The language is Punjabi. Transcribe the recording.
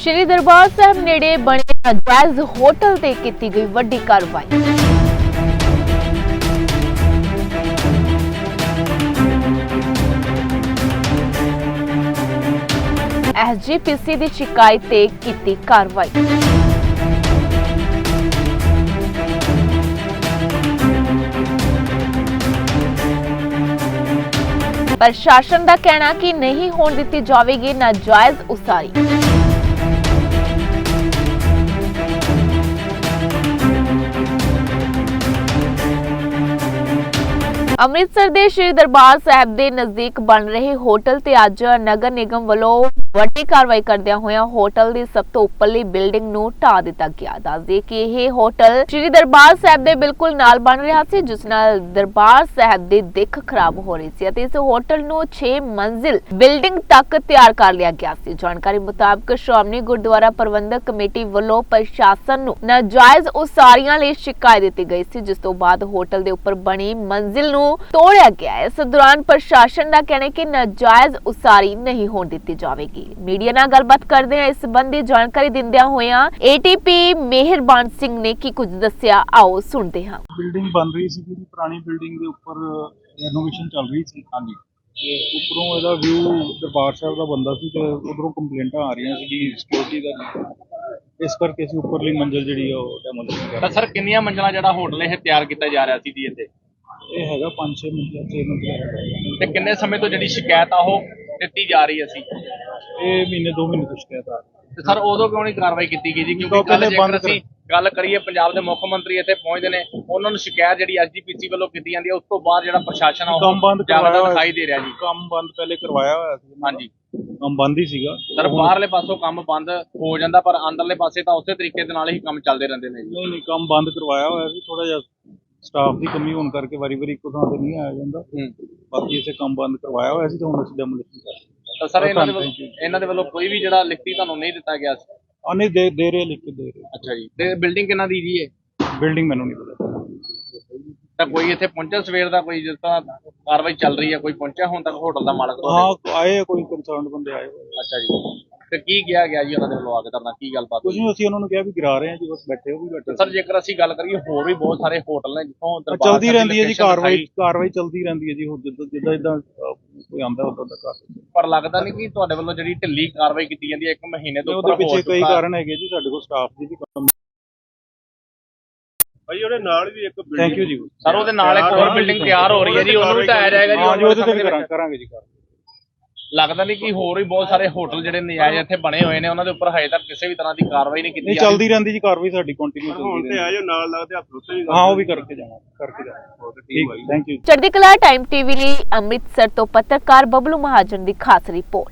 ਸ਼੍ਰੀ ਦਰਬਾਰ ਸਾਹਿਬ ਨੇੜੇ ਬਣੇ ਨਾਜਾਇਜ਼ ਹੋਟਲ ਤੇ ਕੀਤੀ ਗਈ ਵੱਡੀ ਕਾਰਵਾਈ। ਐਸਜੀਪੀਸੀ ਦੀ ਸ਼ਿਕਾਇਤ ਤੇ ਕੀਤੀ ਕਾਰਵਾਈ। ਪ੍ਰਸ਼ਾਸਨ ਦਾ ਕਹਿਣਾ ਕਿ ਨਹੀਂ ਹੋਣ ਦਿੱਤੀ ਜਾਵੇਗੀ ਨਾਜਾਇਜ਼ ਉਸਾਰੀ। ਅੰਮ੍ਰਿਤਸਰ ਦੇ ਸ਼੍ਰੀ ਦਰਬਾਰ ਸਾਹਿਬ ਦੇ ਨਜ਼ਦੀਕ ਬਣ ਰਹੇ ਹੋਟਲ ਤੇ ਅੱਜ ਨਗਰ ਨਿਗਮ ਵੱਲੋਂ ਵੱਡੀ ਕਾਰਵਾਈ ਕਰਦਿਆਂ ਹੋਇਆਂ ਹੋਟਲ ਦੀ ਸਭ ਤੋਂ ਉੱਪਰਲੀ ਬਿਲਡਿੰਗ ਨੂੰ ਢਾ ਦਿੱਤਾ ਗਿਆ। ਦੱਸਦੇ ਕਿ ਇਹ ਹੋਟਲ ਸ਼੍ਰੀ ਦਰਬਾਰ ਸਾਹਿਬ ਦੇ ਬਿਲਕੁਲ ਨਾਲ ਬਣ ਰਿਹਾ ਸੀ, ਜਿਸ ਨਾਲ ਦਰਬਾਰ ਸਾਹਿਬ ਦੀ ਦਿੱਖ ਖਰਾਬ ਹੋ ਰਹੀ ਸੀ ਅਤੇ ਇਸ ਹੋਟਲ ਨੂੰ 6 ਮੰਜ਼ਿਲ ਬਿਲਡਿੰਗ ਤੱਕ ਤਿਆਰ ਕਰ ਲਿਆ ਗਿਆ ਸੀ। ਜਾਣਕਾਰੀ ਮੁਤਾਬਕ ਸ਼੍ਰੋਮਣੀ ਗੁਰਦੁਆਰਾ ਪ੍ਰਬੰਧਕ ਕਮੇਟੀ ਵੱਲੋਂ ਪ੍ਰਸ਼ਾਸਨ ਨੂੰ ਨਾਜਾਇਜ਼ ਉਸਾਰੀਆਂ ਲਈ ਸ਼ਿਕਾਇਤ ਦਿੱਤੀ ਗਈ ਸੀ, ਜਿਸ ਤੋਂ ਬਾਅਦ ਹੋਟਲ ਦੇ ਉੱਪਰ ਬਣੀ ਮੰਜ਼ਿਲ ਨੂੰ ਤੋੜਿਆ ਗਿਆ। ਇਸ ਦੌਰਾਨ ਪ੍ਰਸ਼ਾਸਨ ਦਾ ਕਹਿਣਾ ਹੈ ਕਿ ਨਾਜਾਇਜ਼ ਉਸਾਰੀ ਨਹੀਂ ਹੋਣ ਦਿੱਤੀ ਜਾਵੇਗੀ। ਮੀਡੀਆ ਨਾਲ ਗੱਲਬਾਤ ਕਰਦੇ ਹਾਂ। ਇਸ ਸੰਬੰਧੀ ਜਾਣਕਾਰੀ ਦਿੰਦਿਆਂ ਹੋਇਆਂ ਏਟੀਪੀ ਮਿਹਰਬਾਨ ਸਿੰਘ ਨੇ ਕੀ ਕੁਝ ਦੱਸਿਆ? ਆਓ ਸੁਣਦੇ ਹਾਂ। ਬਿਲਡਿੰਗ ਬਣ ਰਹੀ ਸੀ ਜਿਹੜੀ ਪੁਰਾਣੀ ਬਿਲਡਿੰਗ ਦੇ ਉੱਪਰ ਰੈਨੋਵੇਸ਼ਨ ਚੱਲ ਰਹੀ ਸੀ। ਹਾਂਜੀ। ਤੇ ਉੱਪਰੋਂ ਇਹਦਾ ਵਿਊ ਦਰਬਾਰ ਸਾਹਿਬ ਦਾ ਬੰਦਾ ਸੀ ਤੇ ਉਧਰੋਂ ਕੰਪਲੇਂਟਾਂ ਆ ਰਹੀਆਂ ਸੀ ਕਿ ਸਿਕਿਉਰਿਟੀ ਦਾ ਇਸ ਕਰਕੇ ਅਸੀਂ ਉੱਪਰਲੀ ਮੰਜ਼ਿਲ ਜਿਹੜੀ ਆ ਉਹ ਡੈਮੋਲੀਸ਼ਨ ਕਰ ਤਾਂ ਸਰ ਕਿੰਨੀਆਂ ਮੰਜ਼ਲਾਂ ਜਿਹੜਾ ਹੋਟਲ ਇਹ ਤਿਆਰ ਕੀਤਾ ਜਾ ਰਿਹਾ ਸੀ ਜੀ ਇੱਥੇ। ਇਹ ਹੈਗਾ 5-6 ਮੰਜ਼ਿਲ 6 ਮੰਜ਼ਿਲ। ਹੈਗਾ ਤੇ ਕਿੰਨੇ ਸਮੇਂ ਤੋਂ ਜਿਹੜੀ ਸ਼ਿਕਾਇਤ ਆ ਉਹ ਦਿੱਤੀ ਜਾ ਰਹੀ ਸੀ ਇਹ ਮਹੀਨੇ 2 ਮਹੀਨੇ ਤੋਂ ਸ਼ਿਕਾਇਤ ਆ ਰਹੀ ਤੇ ਸਰ ਉਦੋਂ ਕਿਉਂ ਨਹੀਂ ਕਾਰਵਾਈ ਕੀਤੀ ਗਈ ਜੀ? ਕਿਉਂਕਿ ਕੱਲ ਜੇਕਰ ਅਸੀਂ ਗੱਲ ਕਰੀਏ ਪੰਜਾਬ ਦੇ ਮੁੱਖ ਮੰਤਰੀ ਇੱਥੇ ਪਹੁੰਚਦੇ ਨੇ ਉਹਨਾਂ ਨੂੰ ਸ਼ਿਕਾਇਤ ਜਿਹੜੀ ਐਸਜੀਪੀਸੀ ਵੱਲੋਂ ਕੀਤੀ ਜਾਂਦੀ ਹੈ ਉਸ ਤੋਂ ਬਾਅਦ ਜਿਹੜਾ ਪ੍ਰਸ਼ਾਸਨ ਆ ਕੰਮ ਬੰਦ ਕਰਵਾਇਆ ਦਿਖਾਈ ਦੇ ਰਿਹਾ ਜੀ। ਕੰਮ ਬੰਦ ਪਹਿਲੇ ਕਰਵਾਇਆ ਹੋਇਆ ਸੀ। ਹਾਂਜੀ। ਕੰਮ ਬੰਦ ਹੀ ਸੀਗਾ। ਸਰ ਬਾਹਰਲੇ ਪਾਸੋਂ ਕੰਮ ਬੰਦ ਹੋ ਜਾਂਦਾ ਪਰ ਅੰਦਰਲੇ ਪਾਸੇ ਤਾਂ ਉਸੇ ਤਰੀਕੇ ਦੇ ਨਾਲ ਹੀ ਕੰਮ ਚੱਲਦੇ ਰਹਿੰਦੇ ਨੇ ਜੀ। ਨਹੀਂ ਨਹੀਂ ਕੰਮ ਬੰਦ ਕਰਵਾਇਆ ਹੋਇਆ ਸੀ। ਥੋੜਾ ਜਿਹਾ ਸਟਾਫ ਦੀ ਕਮੀ ਹੋਣ ਕਰਕੇ ਵਾਰੀ-ਵਾਰੀ ਇੱਕੋ ਥਾਂ ਤੇ ਨਹੀਂ ਆਇਆ ਜਾਂਦਾ। ਹੂੰ। ਬਾਕੀ ਇਸੇ ਕੰਮ ਬੰਦ ਕਰਵਾਇਆ ਹੋਇਆ ਸੀ ਤੇ ਹੁਣ ਅਸੀਂ ਡੈਮੋਲੀਸ਼ਨ ਕਰ ਤਾਂ ਸਰ ਇਹਨਾਂ ਦੇ ਵੱਲੋਂ. ਇਹਨਾਂ ਦੇ ਵੱਲੋਂ ਕੋਈ ਵੀ ਜਿਹੜਾ ਲਿਖਤੀ ਤੁਹਾਨੂੰ ਨਹੀਂ ਦਿੱਤਾ ਗਿਆ ਸੀ ਨਹੀਂ ਦੇ ਦੇ ਰਹੇ ਲਿਖ ਕੇ ਦੇ ਰਹੇ ਅੱਛਾ ਜੀ ਤੇ ਬਿਲਡਿੰਗ ਕਿੰਨਾ ਦੀ ਜੀ ਇਹ ਬਿਲਡਿੰਗ ਮੈਨੂੰ ਨਹੀਂ ਪਤਾ ਤਾਂ ਕੋਈ ਇੱਥੇ ਪਹੁੰਚਿਆ ਸਵੇਰ ਦਾ ਕੋਈ ਜਿਸ ਤਰ੍ਹਾਂ ਕਾਰਵਾਈ ਚੱਲ ਰਹੀ ਹੈ ਕੋਈ ਪਹੁੰਚਿਆ ਹੁਣ ਤੱਕ ਹੋਟਲ ਦਾ ਮਾਲਕ? ਹਾਂ ਆਏ ਆ ਕੋਈ ਕੰਸਰਨਡ ਬੰਦੇ ਆਏ ਹੋਏ। ਅੱਛਾ ਜੀ ਤੇ ਕੀ ਕਿਹਾ ਗਿਆ ਜੀ ਉਹਨਾਂ ਦੇ ਵੱਲੋਂ ਆ ਕੇ ਤੁਹਾਡਾ ਕੀ ਗੱਲਬਾਤ ਕੁਝ ਨਹੀਂ ਅਸੀਂ ਉਹਨਾਂ ਨੂੰ ਕਿਹਾ ਵੀ ਗਿਰਾ ਰਹੇ ਹਾਂ ਜੀ ਬਸ ਬੈਠੇ ਹੋ ਵੀ ਬੈਠੇ ਸਰ ਜੇਕਰ ਅਸੀਂ ਗੱਲ ਕਰੀਏ ਹੋਰ ਵੀ ਬਹੁਤ ਸਾਰੇ ਹੋਟਲ ਨੇ ਜਿੱਥੋਂ ਆ, ਦਰਬਾਰ ਚੱਲਦੀ ਰਹਿੰਦੀ ਹੈ ਜੀ ਕਾਰਵਾਈ ਕਾਰਵਾਈ ਚੱਲਦੀ ਰਹਿੰਦੀ ਹੈ ਜੀ ਹੁਣ ਜਿੱਦਾਂ ਜਿੱਦਾਂ ਅਹ, ਕੋਈ ਆਂਦਾ ਉਦੋਂ ਦਾ ਕਰ ਦਿੰਦੇ ਪਰ ਲੱਗਦਾ ਨਹੀਂ ਕਿ ਤੁਹਾਡੇ ਵੱਲੋਂ ਜਿਹੜੀ ਢਿੱਲੀ ਕਾਰਵਾਈ ਕੀਤੀ ਜਾਂਦੀ ਹੈ ਇੱਕ ਮਹੀਨੇ ਤੋਂ ਉਹਦੇ ਉੱਪਰ ਹੋ ਪਿੱਛੇ ਕਈ ਚੁੱਕਾ ਕਾਰਨ ਹੈਗੇ ਜੀ ਸਾਡੇ ਕੋਲ ਸਟਾਫ ਦੀ ਵੀ ਕਮੀ ਭਾਈ ਉਹਦੇ ਨਾਲ ਵੀ ਇੱਕ ਥੈਂਕ ਯੂ ਜੀ। ਸਰ ਉਹਦੇ ਨਾਲ ਇੱਕ ਹੋਰ ਬਿਲਡਿੰਗ ਤਿਆਰ ਹੋ ਰਹੀ ਹੈ ਜੀ ਉਹਨੂੰ ਵੀ ਢਾਇਆ ਜਾਏਗਾ ਜੀ ਉਹਦੇ ਤੇ ਵੀ। ਕਰਾਂਗੇ ਜੀ ਕਾਰਵਾਈ। ਲੱਗਦਾ ਨਹੀਂ ਕਿ ਹੋਰ ਵੀ ਬਹੁਤ ਸਾਰੇ ਹੋਟਲ ਜਿਹੜੇ ਨਜਾਇਜ਼ ਇੱਥੇ ਬਣੇ ਹੋਏ ਨੇ ਉਹਨਾਂ ਦੇ ਉੱਪਰ ਹਜੇ ਤੱਕ ਕਿਸੇ ਵੀ ਤਰ੍ਹਾਂ ਦੀ ਕਾਰਵਾਈ ਨਹੀਂ ਕੀਤੀ ਨਹੀਂ ਚੱਲਦੀ ਰਹਿੰਦੀ ਜੀ ਕਾਰਵਾਈ ਸਾਡੀ ਕੰਟੀਨਿਊ ਹੁਣ ਚੱਲਦੀ ਤੇ ਰਹਿੰਦੀ। ਆਜੋ ਨਾਲ ਲੱਗਦੇ ਹੱਥ ਉੱਤੇ ਵੀ ਹਾਂ ਉਹ ਵੀ ਕਰਕੇ ਜਾਵਾਂਗੇ ਕਰਕੇ ਜਾਵਾਂਗੇ ਠੀਕ ਥੈਂਕ ਯੂ ਚੜ੍ਹਦੀ ਕਲਾ ਟਾਈਮ ਟੀਵੀ ਲਈ ਅੰਮ੍ਰਿਤਸਰ ਤੋਂ ਪੱਤਰਕਾਰ ਬਬਲੂ ਮਹਾਜਨ ਦੀ ਖਾਸ ਰਿਪੋਰਟ।